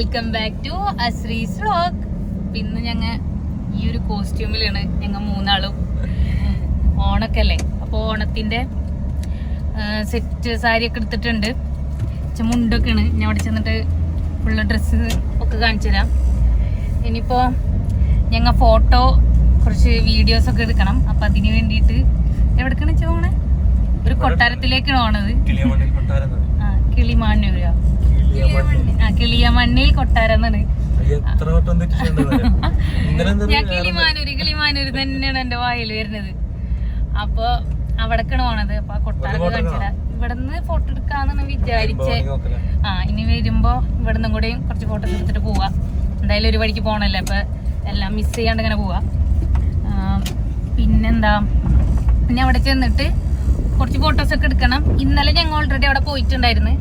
Welcome back to Ashree's vlog ഇന്ന് ഞങ്ങ ഈ ഒരു കോസ്റ്റ്യൂമിലാണ് ഞങ്ങ മൂന്നാളും. ഓണൊക്കെ അല്ലേ? അപ്പോൾ ഓണത്തിന്റെ സെറ്റ് സാരിയൊക്കെ എടുത്തിട്ടുണ്ട്. ഇച്ച മുണ്ടൊക്കെയാണ്. ഞാൻ അവിടെ ചെന്നിട്ട് ഫുള്ള് ഡ്രസ്സ് ഒക്കെ കാണിച്ചു തരാം. ഇനിയിപ്പോൾ ഞങ്ങൾ ഫോട്ടോ കുറച്ച് വീഡിയോസ് ഒക്കെ എടുക്കണം. അപ്പം അതിന് വേണ്ടിയിട്ട് എവിടേക്കാണ് ചോണേ ഒരു കൊട്ടാരത്തിലേക്കാണ് ഓണത് കിളിയമണ്ണിൽ കിളിയമണ്ണിൽ. ആ കിളിയമണ്ണിൽ കൊട്ടാരം എന്നാണ് അയ്യ, എത്ര വട്ടം ഞാൻ കിളിമാനൂര് കിളിമാനൂര് തന്നെയാണ് എന്റെ വായിൽ വരുന്നത്. അപ്പൊ അവിടേക്കാണ് പോണത്. അപ്പൊ ആ കൊട്ടാരം photo കാണിച്ചതാ ഇവിടുന്ന് ഫോട്ടോ എടുക്കാന്നാണ് വിചാരിച്ചേ. ആ ഇനി വരുമ്പോ ഇവിടുന്നും കൂടെയും കുറച്ച് ഫോട്ടോ എടുത്തിട്ട് പോവാ. എന്തായാലും ഒരു വഴിക്ക് പോണല്ലേ? അപ്പൊ എല്ലാം മിസ് ചെയ്യാണ്ട് ഇങ്ങനെ പോവാ. പിന്നെന്താ? പിന്നെ അവിടെ ചെന്നിട്ട് കുറച്ച് ഫോട്ടോസ് ഒക്കെ എടുക്കണം. ഇന്നലെ ഞങ്ങൾ ഓൾറെഡി അവിടെ പോയിട്ടുണ്ടായിരുന്നു.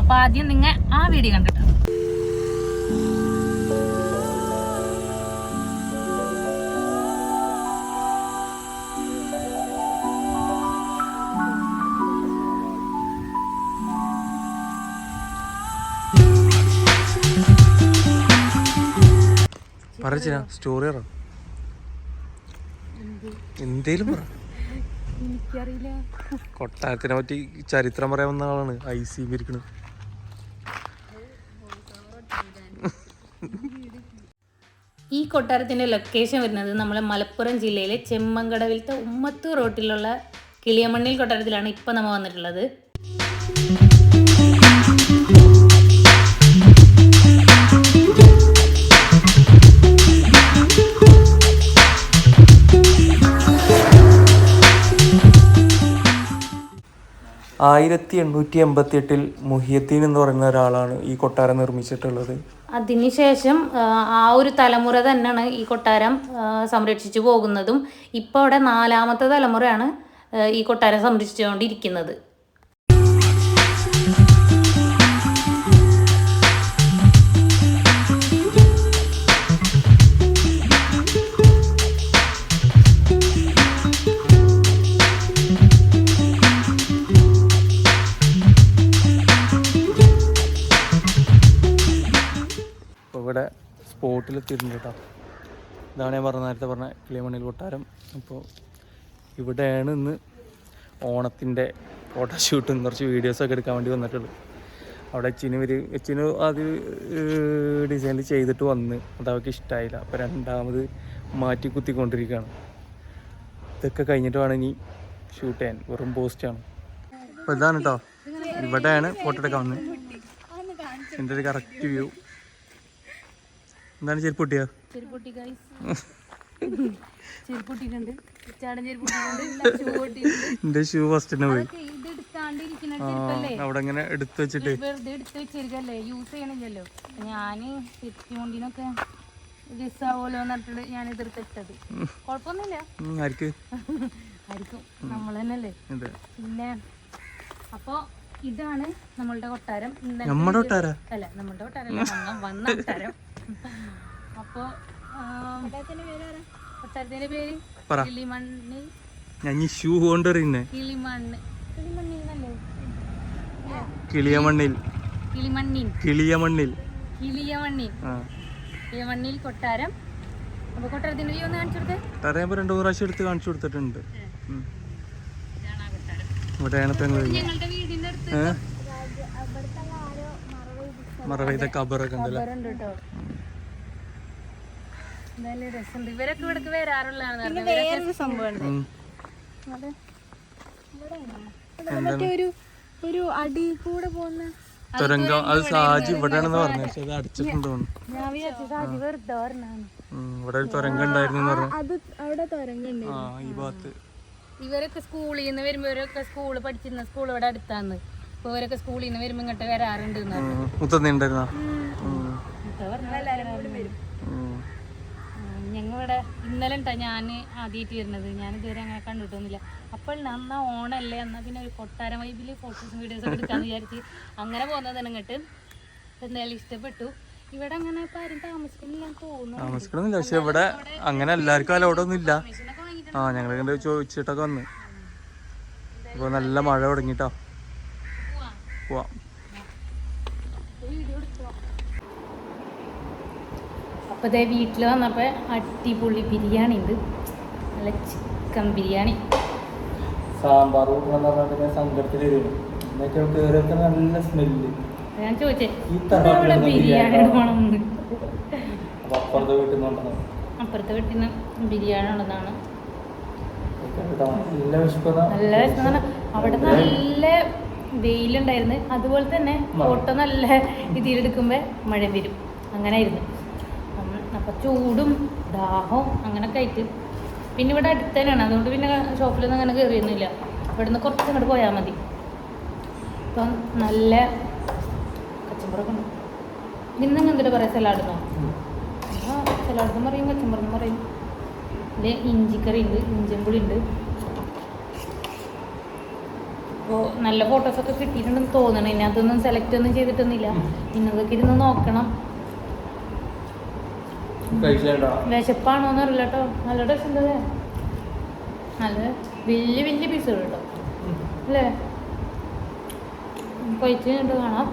അപ്പൊ ആദ്യം നിങ്ങൾ ആ വീഡിയോ കണ്ടിട്ട്. സ്റ്റോറി പറ. എന്തേലും പറ. എനിക്കറിയില്ല. കൊട്ടാരത്തിനെ പറ്റി ചരിത്രം പറയാവുന്ന വന്ന ആളാണ്. ഐ സി ബി ഈ കൊട്ടാരത്തിന്റെ ലൊക്കേഷൻ വരുന്നത് നമ്മളെ മലപ്പുറം ജില്ലയിലെ ചെമ്മങ്കടവിലത്തെ ഉമ്മത്തൂർ റോട്ടിലുള്ള കിളിയമണ്ണിൽ കൊട്ടാരത്തിലാണ് ഇപ്പൊ നമ്മൾ വന്നിട്ടുള്ളത്. ആയിരത്തി എണ്ണൂറ്റി എൺപത്തി എട്ടിൽ മുഹിയത്തീൻ എന്ന് പറയുന്ന ഒരാളാണ് ഈ കൊട്ടാരം നിർമ്മിച്ചിട്ടുള്ളത്. അതിനുശേഷം ആ, ഒരു തലമുറ തന്നെയാണ് ഈ കൊട്ടാരം സംരക്ഷിച്ചു പോകുന്നതും. ഇപ്പോൾ അവിടെ നാലാമത്തെ തലമുറയാണ് ഈ കൊട്ടാരം സംരക്ഷിച്ചുകൊണ്ടിരിക്കുന്നത്. ഇവിടെ സ്പോട്ടിൽ എത്തിയിട്ടുണ്ട് കേട്ടോ. ഇതാണ് ഞാൻ പറഞ്ഞ നേരത്തെ പറഞ്ഞ കിളിമണ്ണിൽ കൊട്ടാരം. അപ്പോൾ ഇവിടെയാണ് ഇന്ന് ഓണത്തിന്റെ ഫോട്ടോഷൂട്ടും കുറച്ച് വീഡിയോസൊക്കെ എടുക്കാൻ വേണ്ടി വന്നിട്ടുള്ളത്. അവിടെ അച്ഛനും ഒരു അച്ഛനും അത് ഡിസൈനിൽ ചെയ്തിട്ട് വന്ന്. അത് അവർക്ക് ഇഷ്ടമായില്ല അപ്പോൾ രണ്ടാമത് മാറ്റി കുത്തിക്കൊണ്ടിരിക്കുകയാണ്. ഇതൊക്കെ കഴിഞ്ഞിട്ട് വേണം ഇനി ഷൂട്ട് ചെയ്യാൻ. വെറും പോസ്റ്റാണ് അപ്പോൾ ഇതാണ് കേട്ടോ. ഇവിടെയാണ് ഫോട്ടോ എടുക്കാൻ വന്നത്. എന്റെ ഒരു കറക്റ്റ് വ്യൂ എന്താണ് ചെരുപ്പ് പൊട്ടിയാ ചെരുപ്പൊട്ടിട്ടുണ്ട് ഷൂ ഫസ്റ്റ് തന്നെ പോയി. അവിടെ ഇങ്ങനെ എടുത്തു വെച്ചിട്ട്. വെറുതെ എടുത്തു വെച്ചിരിക്കല്ലേ? യൂസ് ചെയ്യണില്ലല്ലോ. ഞാൻ തെറ്റിമുണ്ടിനൊക്കെ രസാവോലോ എന്നിട്ട് ഞാൻ ഇതെടുത്തിട്ടത് കുഴപ്പമൊന്നുമില്ല. ഉം, ആർക്ക്? ആയിരിക്കും നമ്മൾ തന്നെയല്ലേ. പിന്നെ അപ്പോ ഇതാണ് നമ്മളുടെ കൊട്ടാരം. നമ്മുടെ കൊട്ടാരം? അല്ല നമ്മളുടെ കൊട്ടാരം വന്ന കൊട്ടാരം. പേര് കിളിമണ്ണി. ഞാൻ ഷൂ കിളിയമണ്ണിൽ. കിളിയമണ്ണിൽ. കൊട്ടാരം. അപ്പൊ കൊട്ടാരത്തിന്റെ വ്യൂ ഒന്ന് കാണിച്ചു കൊടുത്തേ. രണ്ടു മൂന്ന് പ്രാവശ്യം എടുത്ത് കാണിച്ചു കൊടുത്തിട്ടുണ്ട്. ഇവിടെയാണ് ഞങ്ങളുടെ വീടിന്റെ അടുത്ത് ഏഹ് മറവെയ്ത കബറൊക്കെ ഉണ്ടല്ലോ? ഇവരൊക്കെ ഇവിടേക്ക് വരാറുള്ളതാണ് വേറൊരു സംഭവം ഒരു ഒരു അടി കൂടെ പോകുന്ന തുരങ്കം അത് സാജി ഇവിടെയാണെന്ന് പറഞ്ഞു പക്ഷെ അത് അടിച്ചിട്ടുണ്ട് ഇവിടെ ഒരു തുരങ്കം ഉണ്ടായിരുന്നു പറഞ്ഞു. ആ ഈ ഭാഗത്ത്. ഇവരൊക്കെ സ്കൂളിൽ നിന്ന് വരുമ്പോ ഇവരൊക്കെ സ്കൂൾ പഠിച്ചിരുന്ന സ്കൂൾ ഇവിടെ അടുത്താന്ന് അപ്പൊ ഇവരൊക്കെ സ്കൂളിൽ നിന്ന് വരുമ്പോ ഇങ്ങോട്ട് വരാറുണ്ട് എന്ന് പറഞ്ഞു. മുത്തന്നി ഉണ്ടായിരുന്ന ഇപ്പൊ പറഞ്ഞ വരും. ഞങ്ങളിവിടെ ഇന്നലെ ഉണ്ടാ ഞാൻ ആദ്യമായിട്ട് വരുന്നത്. ഞാൻ ഇതുവരെ അങ്ങനെ കണ്ടിട്ടൊന്നുമില്ല. അപ്പോൾ നന്നാ ഓണല്ലേ എന്നാ പിന്നെ ഒരു കൊട്ടാര വൈബിൽ ഫോട്ടോസും വീഡിയോസും എടുക്കാൻ എടുക്കാന്ന് വിചാരിച്ച് അങ്ങനെ പോകുന്നതാണ് ഇങ്ങോട്ട്. എന്തായാലും ഇഷ്ടപ്പെട്ടു. ഇവിടെ അങ്ങനെ ഇപ്പൊ ആരും താമസിക്കുന്നില്ല തോന്നുന്നു. താമസിക്കണമെന്നില്ല പക്ഷെ ഇവിടെ അങ്ങനെ എല്ലാവർക്കും അലോടൊന്നും ഇല്ല ആ ഞങ്ങൾ ചോദിച്ചിട്ടൊക്കെ വന്ന്. ഇപ്പൊ നല്ല മഴ തുടങ്ങിട്ടോ. പോവാം. അപ്പൊ ഇതേ വീട്ടിൽ വന്നപ്പോൾ അടിപൊളി ബിരിയാണി ഉണ്ട്. നല്ല ചിക്കൻ ബിരിയാണി. സാമ്പാർ നല്ല സ്മെല്ല് ഞാൻ ചോദിച്ചേ ബിരിയാണി അപ്പുറത്തെ വീട്ടിൽ അപ്പുറത്തെ വീട്ടിൽ നിന്ന് ബിരിയാണി ഉള്ളതാണ് നല്ല അവിടെ നല്ല വെയിലുണ്ടായിരുന്നു. അതുപോലെ തന്നെ ഫോട്ടോ നല്ല ഇതിലെടുക്കുമ്പോൾ മഴ വരും. അങ്ങനെ ആയിരുന്നു അപ്പം ചൂടും ദാഹവും അങ്ങനെയൊക്കെ ആയിട്ട്. പിന്നെ ഇവിടെ അടുത്ത് തന്നെയാണ് അതുകൊണ്ട് പിന്നെ ഷോപ്പിലൊന്നും അങ്ങനെ കയറിയൊന്നുമില്ല ഇവിടുന്ന് കുറച്ച് അങ്ങോട്ട് പോയാൽ മതി. ഇപ്പം നല്ല കച്ചമ്പറൊക്കെ ഉണ്ട്. ഇന്ന് എന്തിട്ട് പറയാം? സലാഡെന്നോ? സലാഡെന്ന് പറയും കച്ചമ്പറെന്ന് പറയും. ഇതിൽ ഇഞ്ചിക്കറി ഉണ്ട് ഇഞ്ചമ്പുളി ഉണ്ട്. അപ്പോൾ നല്ല ഫോട്ടോസൊക്കെ കിട്ടിയിട്ടുണ്ടെന്ന് തോന്നണം. ഇനി അതൊന്നും സെലക്ട് ഒന്നും ചെയ്തിട്ടൊന്നുമില്ല. ഇന്നതൊക്കെ ഇരുന്ന് നോക്കണം. വിശപ്പാണോ എന്ന് അറിയില്ല കേട്ടോ നല്ല ടേസ്റ്റ് ഉണ്ട് അല്ലേ നല്ല വലിയ വലിയ പീസുകൾ കേട്ടോ അല്ലേ? കഴിച്ചു കണ്ടു കാണാം.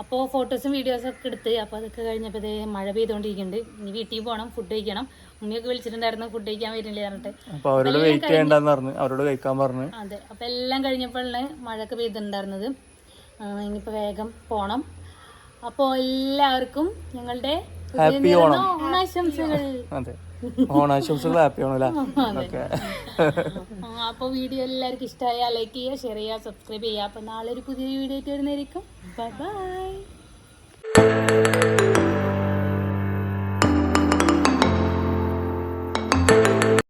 അപ്പോൾ ഫോട്ടോസും വീഡിയോസും ഒക്കെ എടുത്ത് അപ്പോൾ അതൊക്കെ കഴിഞ്ഞപ്പോൾ ഇത് മഴ പെയ്തുകൊണ്ടിരിക്കുന്നുണ്ട് ഇനി വീട്ടിൽ പോകണം ഫുഡ് കഴിക്കണം. ഉമ്മയൊക്കെ വിളിച്ചിട്ടുണ്ടായിരുന്നു ഫുഡ് കഴിക്കാൻ വരുന്നില്ല പറഞ്ഞിട്ട്. അപ്പൊ അവരോട് വെയിറ്റ് ചെയ്യണ്ടെന്ന് പറഞ്ഞു. അവരോട് കഴിക്കാൻ പറഞ്ഞു. അതെ. അപ്പോൾ എല്ലാം കഴിഞ്ഞപ്പോഴാണ് മഴയൊക്കെ പെയ്തിട്ടുണ്ടായിരുന്നത്. ഇനിയിപ്പോൾ വേഗം പോകണം അപ്പോൾ എല്ലാവർക്കും ഞങ്ങളുടെ ഹാപ്പി ഓണം. ആശംസകൾ. അതെ. ഓണാശംസകൾ ഹാപ്പി ആണല്ലേ ഓക്കെ. അപ്പോൾ വീഡിയോ എല്ലാവർക്കും ഇഷ്ടമായ ലൈക്ക് ചെയ്യുക ഷെയർ ചെയ്യുക സബ്സ്ക്രൈബ് ചെയ്യുക. അപ്പോൾ നാളെ ഒരു പുതിയ വീഡിയോ ആയിട്ട് വരുന്നതായിരിക്കും. Bye bye